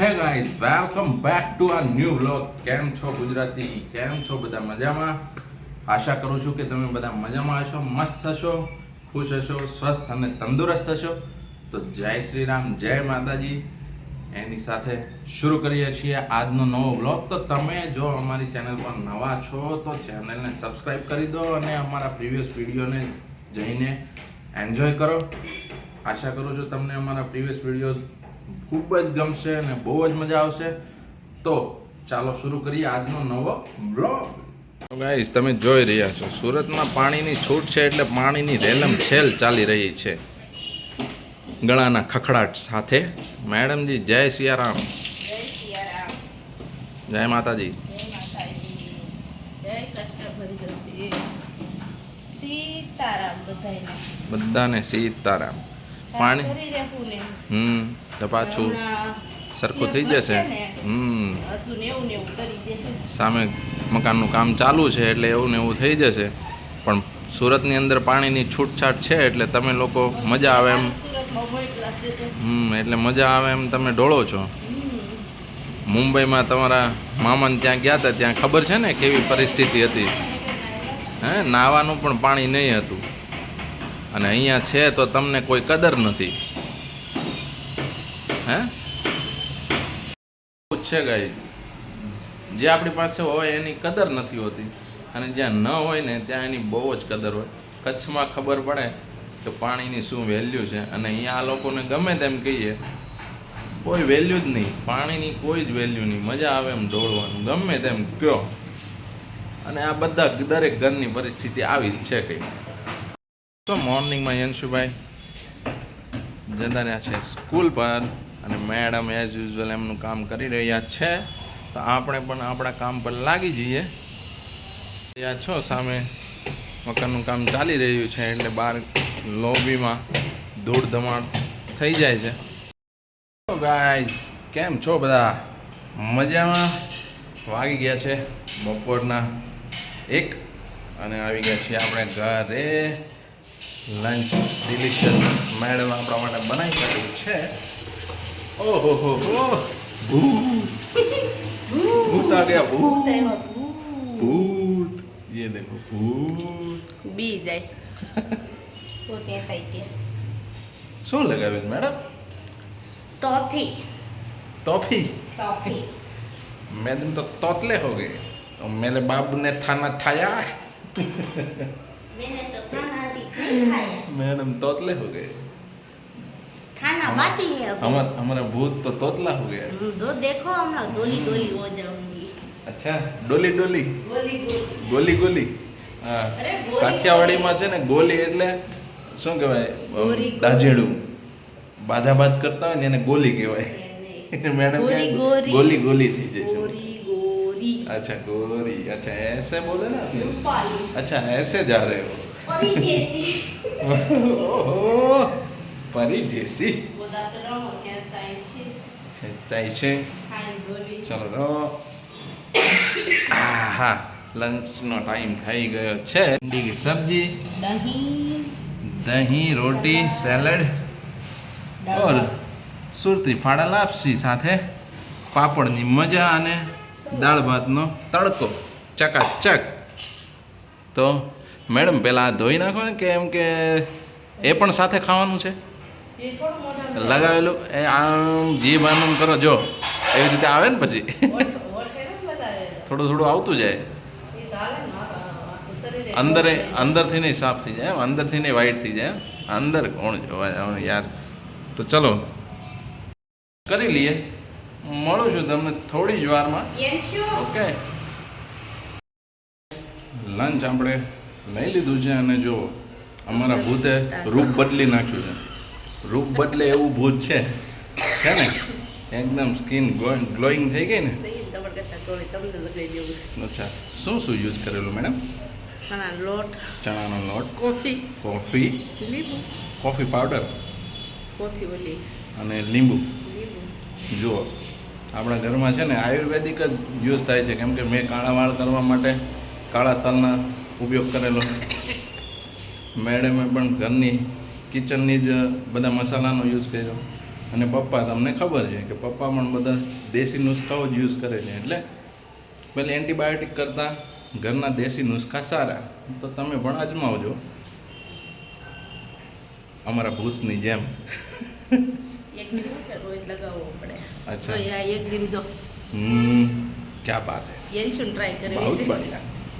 Hey guys welcome back to આ new vlog કેમ છો ગુજરાતી? કેમ છો બધા મજામાં? આશા કરું છું કે તમે બધા મજામાં હશો, મસ્ત હશો, ખુશ હશો, સ્વસ્થ અને તંદુરસ્ત હશો. તો જય શ્રી રામ, જય માતાજી. એની સાથે શરૂ કરીએ છીએ આજનો નવો વ્લોગ તો તમે જો અમારી ચેનલ પર નવા છો, તો ચેનલને સબસ્ક્રાઈબ કરી દો અને અમારા પ્રીવિયસ વિડીયોને જઈને એન્જોય કરો. આશા કરું છું તમને અમારા પ્રીવિયસ વિડીયોઝ ખૂબ જ ગમશે અને બહુ જ મજા આવશે. તો ચાલો શરૂ કરીએ આજનો નવો બ્લોગ ગાઈસ તમે જોઈ રહ્યા છો સુરતમાં પાણીની છૂટ છે એટલે પાણીની રેલમ છેલ ચાલી રહી છે. ગળાના ખખડાટ સાથે. મેડમજી જય સિયારામ. જય માતાજી. બધાને સીતારામ. પાણી? હમ તો પાછું સરખું થઈ જશે. હમ. સામે મકાનનું કામ ચાલુ છે એટલે એવું ને એવું થઈ જશે. પણ સુરતની અંદર પાણીની છૂટછાટ છે એટલે તમે લોકો મજા આવે એમ. હમ એટલે મજા આવે એમ તમે ડોળો છો. મુંબઈમાં તમારા મામાને ત્યાં ગયા હતા ત્યાં ખબર છે ને કેવી પરિસ્થિતિ હતી? હે નાવાનું પણ પાણી નહીં હતું. અને અહીંયા છે તો તમને કોઈ કદર નથી. હે? છે ગાઈ. જે આપણી પાસે હોય એની કદર નથી હોતી. અને જ્યાં ન હોય ને ત્યાં એની બહુ જ કદર હોય. કચ્છમાં ખબર પડે કે પાણીની શું વેલ્યુ છે. અને અહીંયા આ લોકોને ગમે તેમ કહીએ, કોઈ વેલ્યુ જ નહીં. પાણીની કોઈ જ વેલ્યુ નહીં. મજા આવે એમ દોડવાનું. ગમે તેમ કયો. અને આ બધા દરેક ઘરની પરિસ્થિતિ આવી જ છે કંઈ. તો મોર્નિંગમાં યંશુભાઈ. જતા રહ્યા છે સ્કૂલ પર અને મેડમ એઝ યુઝ્યુઅલ એમનું કામ કરી રહ્યા છે. તો આપણે પણ આપણા કામ પર લાગી જઈએ. ત્યાં છો સામે. મકાનનું કામ ચાલી રહ્યું છે એટલે બહાર લોબીમાં ધૂળ ધમાડ થઈ જાય છે. ગાઈસ કેમ છો બધા? મજામાં? વાગી ગયા છે બપોરના એક અને આવી ગયા છીએ આપણે ઘરે. લંચ ડિલિશિયસ મેડમ આપણા માટે બનાવી કાઢ્યું છે ઓહો હો હો ભૂત આ ગયા ભૂત તેમાં ભૂ. ભૂત ये देखो ભૂત બી જાય પોતે થઈ ગયા શું લગાવ્યું madam toffee toffee toffee madam तो तोतले हो गए और मेरे बाबू ने थाना ठाया मैंने तो खाना अभी नहीं खाया मैडम तोतले हो गए खाना बाकी है अभी हमारा हमारा भूत तो तोतला हो गया हम्म, दो देखो हम लोग डोली डोली हो जाऊंगी अच्छा डोली डोली गोली गोली ગોલી ગોલી હા અરે ગોલી કાઠિયાવાડીમાં છે ને ગોલી એટલે શું કહેવાય ગોરી, દાજેડું બાધાબાજ કરતા હોય ને એને ગોલી કહેવાય મેડમ ગોરી, ગોરી. ગોલી ગોલી થઈ જાય છે गोरी गोरी अच्छा गोरी अच्छा ऐसे बोले ना आपने रूपाली अच्छा ऐसे जा रहे हो Parigeshi. oh, Parigeshi. ખેંચાય છે. ચલો રહો હા લંચનો ટાઈમ થઈ ગયો છે. ભીંડી સબ્જી. દહીં દહીં રોટી સેલડ ઓર સુરતી ફાડા લાપસી સાથે પાપડની મજા અને દાળ ભાતનો તડકો. ચકાચક. તો મેડમ પહેલાં ધોઈ નાખો ને કે એમ કે એ પણ સાથે ખાવાનું છે? લગાવેલું? એ આમ જીભ આનંદ કરો જો. એવી રીતે આવે ને પછી? થોડું થોડું આવતું જાય. અંદર અંદરથી નહીં સાફ થઈ જાય અંદરથી નહીં વાઈટ થઈ જાય અંદર કોણ જોવા યાર. તો ચલો. કરી લઈએ. મળું છું તમને થોડી જ વારમાં. ઓકે લંચ આપણે લઈ લીધું છે અને જો અમારા ભૂતે રૂપ બદલી નાખ્યું છે. રૂપ બદલે એવું ભૂત છે. છે ને? એકદમ સ્કિન ગ્લોઈંગ થઈ ગઈ ને? અચ્છા. શું શું યુઝ કરેલું મેડમ? લોટ. ચણાનો લોટ. કોફી. કોફી. લીંબુ. Coffee powder? કોફી ઓલી. અને લીંબુ? લીંબુ. જુઓ. આપણા ઘરમાં છે ને આયુર્વેદિક જ યુઝ થાય છે. કેમ કે મેં કાળા વાળ કરવા માટે કાળા તલના ઉપયોગ કરેલો. મેડમે પણ ઘરની કિચનની જ બધા મસાલાનો યુઝ કર્યો. અને પપ્પા તમને ખબર છે કે પપ્પા પણ બધા દેશી નુસ્ખાઓ જ યુઝ કરે છે. એટલે પેલી એન્ટીબાયોટિક કરતાં ઘરના દેશી નુસ્ખા સારા. તો તમે પણ અજમાવજો. અમારા ભૂતની જેમ. અચ્છા. ક્યા બાત હે. ટ્રાય બહુ બઢિયા.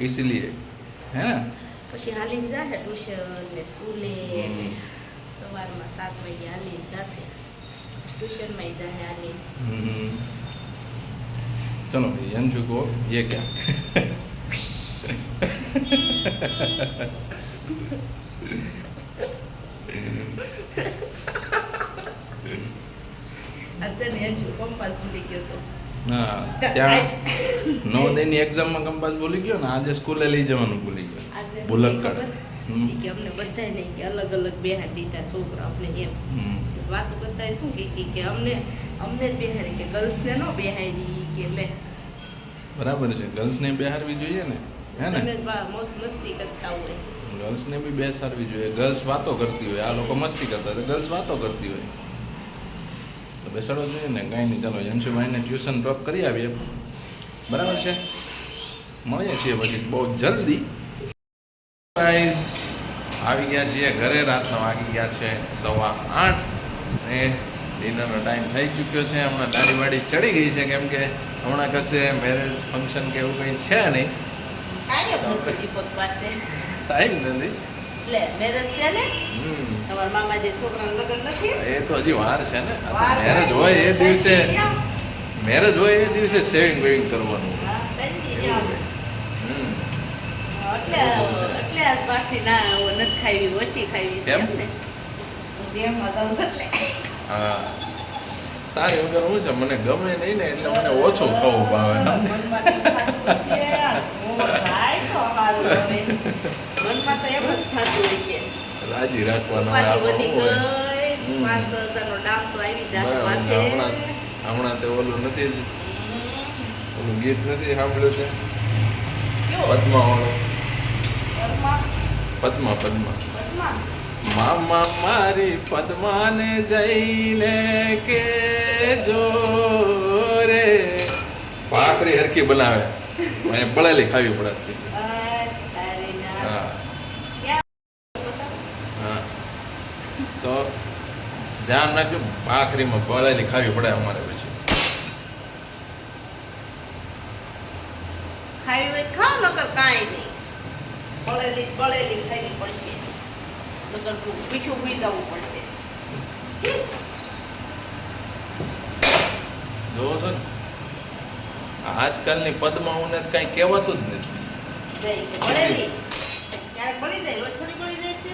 इसलिए है ना પછી હાલીને જાશે ટ્યુશન ને સ્કૂલે હમ. સવારમાં સાત વાગે હાલીને જશે ટ્યુશનમાં જાશે હાલીને हम्म। चलो यंशु को ये क्या અત્યારે હજુ કંપાસ ભૂલી ગયો તો હા ત્યાં નવ દિનની એક્ઝામમાં કંપાસ ભૂલી ગયો ને આજે સ્કૂલે લઈ જવાનું ભૂલી ગયો. ભૂલક્કડ કે અમને બધાય કે અલગ અલગ બેહાર દીધા છોકરા આપણે એમ. હમ. કરતા શું કે કે- અમને અમને જ બેહારી કે ગર્લ્સને ન બેહારી કે લે. બરાબર છે ગર્લ્સને બેહારવી જોઈએ ને હે ને? મસ્તી કરતા હોય. ગર્લ્સને બી બેસાડવી જોઈએ ગર્લ્સ વાતો કરતી હોય આ લોકો મસ્તી કરતા હોય ગર્લ્સ વાતો કરતી હોય. તો બેસાડો જોઈએ ને કાંઈ નહીં ચાલો જનશુભાઈને ટ્યુશન ડ્રોપ કરી આવીએ. બરાબર છે? મળીએ છીએ પછી બહુ જલ્દી. આવી ગયા છીએ ઘરે રાતના વાગી ગયા છે સવા આઠ ને ડિનરનો ટાઈમ થઈ ચૂક્યો છે. હમણાં દાઢી વાડી ચડી ગઈ છે કેમ કે હમણાં કશે મેરેજ ફંક્શન કે એવું કંઈ છે નહીં. ટાઈમ નથી. તમારા મામા જે છોકરાના લગ્ન નથી? એ તો હજી વાર છે ને. મેરેજ હોય એ દિવસે. મેરેજ હોય એ દિવસે સેવિંગ વેવિંગ કરવાનું. એટલે એટલે આજ બાકી ના નથી ખાવી ઓછી ખાવી છે એમ ને દેહમાં જાઉં એટલે. હા. તારી વગર હું છે? મને ગમે નહીં ને એટલે મને ઓછું ખાવું ભાવે. મનમાં તો છે. મનમાં એમ જ થતું હશે. રાજી રાખવાનો. હમણાં હમણાં તે ઓલું નથી ઓલું ગીત નથી સાંભળ્યું છે પદ્મા વાળું. પદ્મા? પદ્મા મામા મારી પદ્માને જઈને કે જો રે. પાકરી હરકી બનાવે. અહીંયા બળેલી ખાવી પડે આ તારી ના. હા ક્યાં? હા તો ધ્યાન રાખજો ભાખરીમાં બળેલી ખાવી પડે અમારે પછી. ખાવી હોય તો નકર કાંઈ નહીં. બળેલી બળેલી ખાવી પડશે. નકર મીઠું પી જવું પડશે. જોવો છો ને આજકાલની પદ્માઓને કાંઈ કહેવાતું જ નથી. બળેલી ક્યારેક બળી જાય રોજ થોડી બળી જાય છે.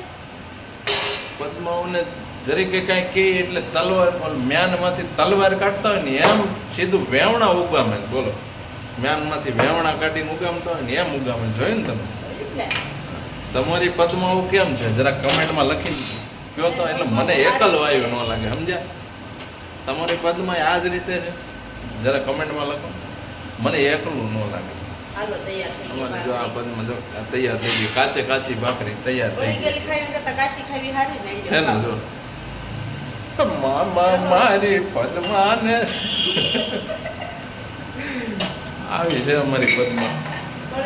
પદ્માઓને જરીકે કાંઈ કે એટલે તલવાર મ્યાનમાંથી તલવાર કાઢતા હોય ને એમ સીધું વેવણા ઉગામે બોલો. મ્યાનમાંથી વેવણા કાઢીને ઉગામતા હોય ને એમ ઉગામે જોયું ને તમે? તમારી પદ્માઓ કેમ છે? જરા કમેન્ટમાં લખી કહો તો એટલે મને એકલ વાયુ ન લાગે સમજ્યા? તમારી પદ્મા આ જ રીતે છે? જરા કમેન્ટમાં લખો. મને એકલું ન લાગે. અમારે જો આ. પદ્મા જો તૈયાર થઈ ગઈ કાચે કાચી ભાખરી તૈયાર થઈ ગઈ. છે ને જો. મામા મારી પદ્માને. આવી છે અમારી પદ્મા.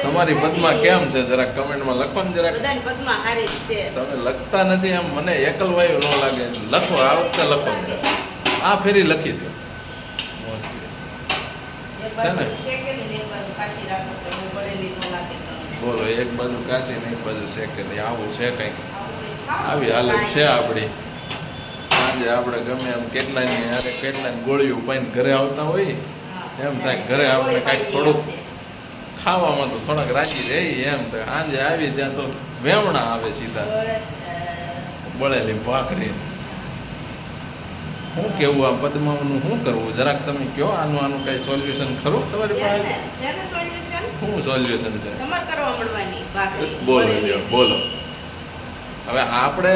તમારી પદ્મા કેમ છે? જરા કમેન્ટમાં લખો ને છે. તમે લખતા નથી એમ મને એકલવાયું ન લાગે. લખો આ વખતે લખો. આ ફેરી લખી દો. બોલો એક બાજુ કાચી ને એક બાજુ શેકેલી. આવું છે કંઈક? આવી હાલત છે આપણી. સાંજે આપણે ગમે એમ કેટલાની અરે કેટલાની ગોળીઓ પાઈને ઘરે આવતા હોય એમ થાય ઘરે આપણે કાંઈક થોડુંક ખાવામાં તો થોડાક રાજી રહી એમ તો સાંજે આવી ત્યાં તો વેમણા આવે સીધા. બળેલી ભાખરી. શું કેવું આ પદ્માનું શું કરવું? જરાક તમે કહો આનું આનું કઈ સોલ્યુશન ખરું તમારી પાસે? શું સોલ્યુશન છે? બોલો. બોલો. હવે આપણે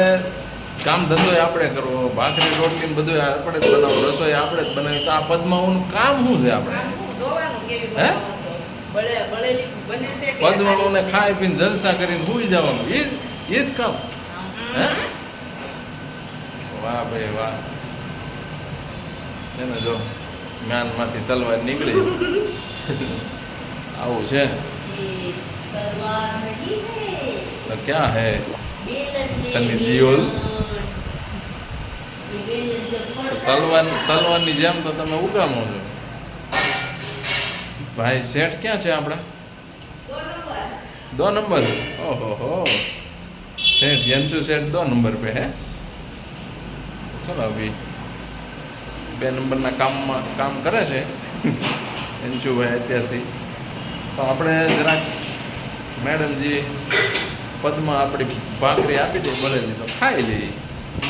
કામ ધંધો આપણે કરવો. ભાખરી રોટલી ને બધું આપણે જ બનાવવું. રસોઈ આપણે જ બનાવી. તો આ પદ્માઓનું કામ શું છે આપણે? હે પદ્માઓને ખાઈ પીને જલસા કરીને ભૂઈ જવાનું. એ જ એ જ કામ. હે? વાહ ભાઈ વાહ. છે ને જો જ્ઞાનમાંથી તલવાર નીકળી. આવું છે? તો ક્યાં હે? સની દિયોલ તલવાન તલવાનની જેમ તો તમે ઉગામો છો. ભાઈ, શેઠ ક્યાં છે આપણા? દો નંબર. ઓહો હો શેઠ જેમસુ શેઠ, દો નંબર પે, હે? ચલો અભી બે નંબરના કામમાં, કામ કરે છે. એનસુભાઈ અત્યારથી. તો આપણે જરાક મેડમજી પદમાં આપણી ભાખરી આપી દે ભલે તો ખાઈ લઈએ.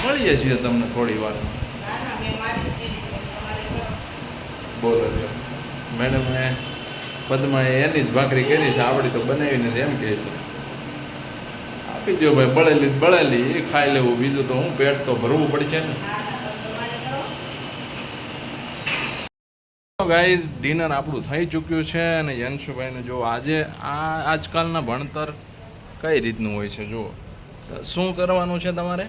મળીએ છીએ તમને થોડી વારમાં બોલો છો. મેડમે પદમાં એની જ ભાખરી કરી છે આપણી તો બનાવી નથી, એમ કહે છે. આપી દો ભાઈ, બળેલી બળેલી, એ ખાઈ લેવું, બીજું તો હું પેટ તો ભરવું પડશે ને. ગાઈઝ, ડિનર આપણું થઈ ચૂક્યું છે અને યંશુભાઈને જો આજે આ આજકાલના ભણતર કઈ રીતનું હોય છે, જુઓ. શું કરવાનું છે તમારે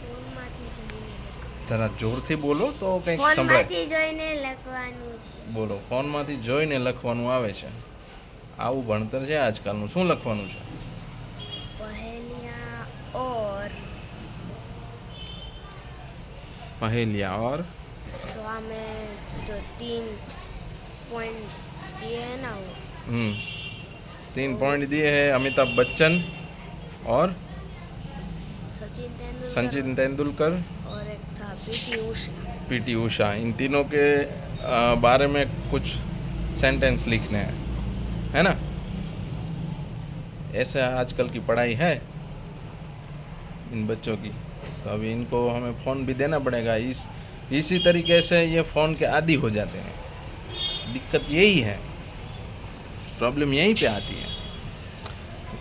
ફોનમાંથી જોઈને લખવાનું. જરા જોરથી બોલો તો કંઈક સંભળાય ફોનમાંથી જોઈને લખવાનું છે બોલો ફોનમાંથી જોઈને લખવાનું આવે છે આવું ભણતર છે આજકાલનું શું લખવાનું છે पहेलियाँ और पहेलियाँ और स्वा में जो तीन पॉइंट दिए है ना वो हम्म तीन पॉइंट दिए हैं अमिताभ बच्चन और सचिन तेंदुलकर सचिन तेंदुलकर और एक था पीटी उषा पीटी उषा इन तीनों के बारे में कुछ सेंटेंस लिखने हैं, है ना? ऐसे आजकल की पढ़ाई है इन बच्चों की तो अभी इनको हमें फ़ोन भी देना पड़ेगा। इस, इसी तरीके से ये फ़ोन के आदि हो जाते हैं। दिक्कत यही है प्रॉब्लम यहीं पे आती है।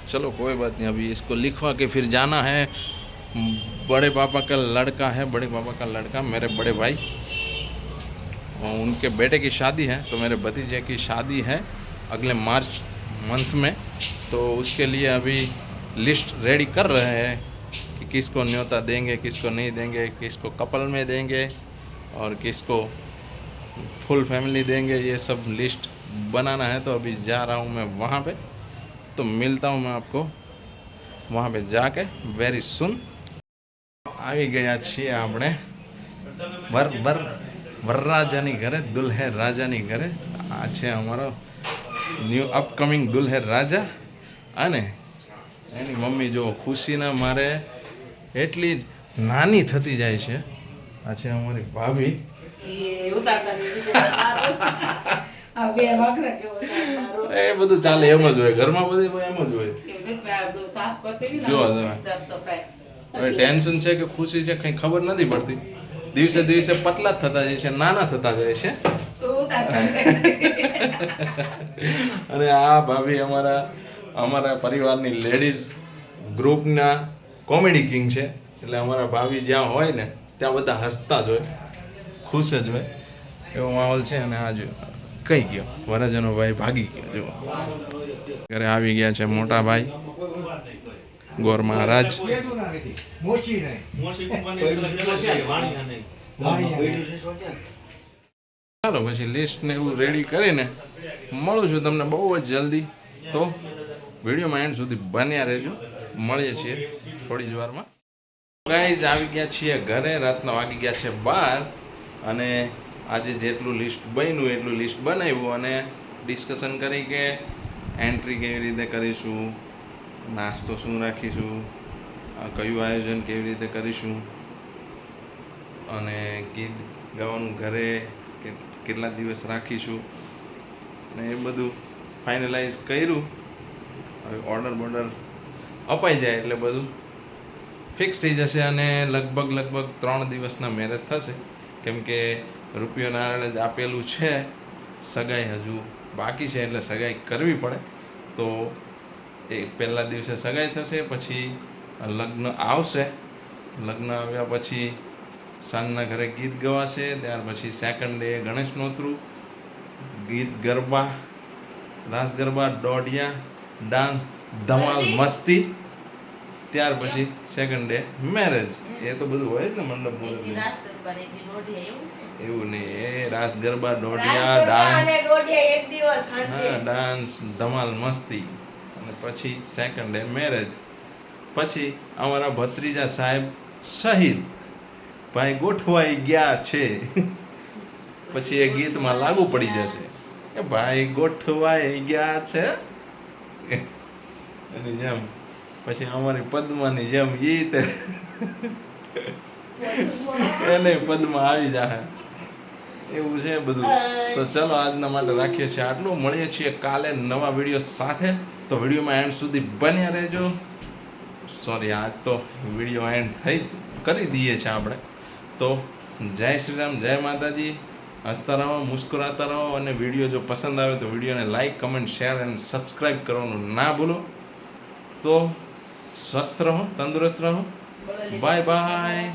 चलो, कोई बात नहीं, अभी इसको लिखवा के फिर जाना है। बड़े पापा का लड़का है, बड़े पापा का लड़का, मेरे बड़े भाई। और उनके बेटे की शादी है तो मेरे भतीजे की शादी है अगले मार्च मंथ में। तो उसके लिए अभी लिस्ट रेडी कर रहे हैं कि किसको न्योता देंगे, किसको नहीं देंगे, किसको कपल में देंगे और किसको फुल फैमिली देंगे। ये सब लिस्ट बनाना है तो अभी जा रहा हूँ मैं वहाँ पे। तो मिलता हूँ मैं आपको वहाँ पे जाके वेरी सुन આવી ગયા છીએ આપણે. વર વર વરરાજાની ઘરે દુલ્હેર રાજાની ઘરે. આ છે અમારો ન્યૂ અપકમિંગ દુલ્હેર રાજા. અને એની મમ્મી જો ખુશીના મારે એટલી નાની થતી જાય છે. આ છે અમારી ભાભી. એ બધું ચાલે એમ જ હોય. ઘરમાં બધું એમ જ હોય. જો તમે. હવે ટેન્શન છે કે ખુશી છે કંઈ ખબર નથી પડતી. દિવસે દિવસે પતલા થતા જાય છે, નાના થતા જાય છે. અને આ ભાભી અમારા અમારા પરિવારની લેડીઝ ગ્રુપના કોમેડી કિંગ છે. એટલે અમારા ભાભી જ્યાં હોય ને, ત્યાં બધા હસતા જ હોય, ખુશ જ હોય. એવો માહોલ છે અને આ જો કઈ ગયો? વરજનો ભાઈ ભાગી ગયો જો ઘરે આવી ગયા છે મોટા ભાઈ. ગોર મહારાજ. ચાલો પછી લિસ્ટ ને એવું રેડી કરીને મળું છું તમને બહુ જ જલ્દી. તો વિડીયોમાં એન્ડ સુધી બન્યા રહેજો. મળીએ છીએ થોડી જ વારમાં. ગાઈઝ આવી ગયા છીએ ઘરે. રાતના વાગી ગયા છે બાર અને આજે જેટલું લિસ્ટ બન્યું એટલું લિસ્ટ બનાવ્યું અને ડિસ્કશન કરી કે એન્ટ્રી કેવી રીતે કરીશું નાસ્તો શું રાખીશું? કયું આયોજન કેવી રીતે કરીશું? અને ગીત ગાવાનું ઘરે કેટલા દિવસ રાખીશું? ને એ બધું ફાઇનલાઇઝ કર્યું. હવે ઓર્ડર બોર્ડર અપાઈ જાય એટલે બધું ફિક્સ થઈ જશે અને લગભગ લગભગ ત્રણ દિવસના મેરેજ થશે. કેમ કે રૂપિયો નારાયણ જ આપેલું છે. સગાઈ હજુ બાકી છે એટલે સગાઈ કરવી પડે. તો એ પહેલા દિવસે સગાઈ થશે પછી લગ્ન આવશે. લગ્ન આવ્યા પછી સાંજના ઘરે ગીત ગવાશે ત્યાર પછી સેકન્ડ ડે ગણેશ નોતરું. ગીત ગરબા રાસ ગરબા દોઢિયા ડાન્સ ધમાલ મસ્તી. ત્યાર પછી સેકન્ડ ડે મેરેજ એ તો બધું હોય જ ને મંડપ એવું નહીં એ રાસ ગરબા દોઢિયા ડાન્સ ડાન્સ ધમાલ મસ્તી. પછી સેકન્ડ ડે મેરેજ પછી અમારા ભત્રીજા સાહેબ શહીદ. ભાઈ ગોઠવાઈ ગયા છે. પછી એ ગીતમાં લાગુ પડી જશે. એ ભાઈ ગોઠવાઈ ગયા છે. એની જેમ. પછી અમારી પદ્માની જેમ ગીત એને પદ્મા આવી જાય એવું છે બધું. તો ચલો આજના માટે રાખીએ છીએ આટલું. મળીએ છીએ કાલે નવા વીડિયો સાથે. તો વિડીયોમાં એન્ડ સુધી બન્યા રહેજો. સોરી આજ તો વીડિયો એન્ડ થઈ કરી દઈએ છીએ આપણે. તો જય શ્રી રામ જય માતાજી. હસતા રહો મુસ્કુરાતા રહો અને વીડિયો જો પસંદ આવે તો વિડીયોને લાઈક કમેન્ટ શેર અને સબસ્ક્રાઈબ કરવાનું ના ભૂલો. તો સ્વસ્થ રહો તંદુરસ્ત રહો. Bye bye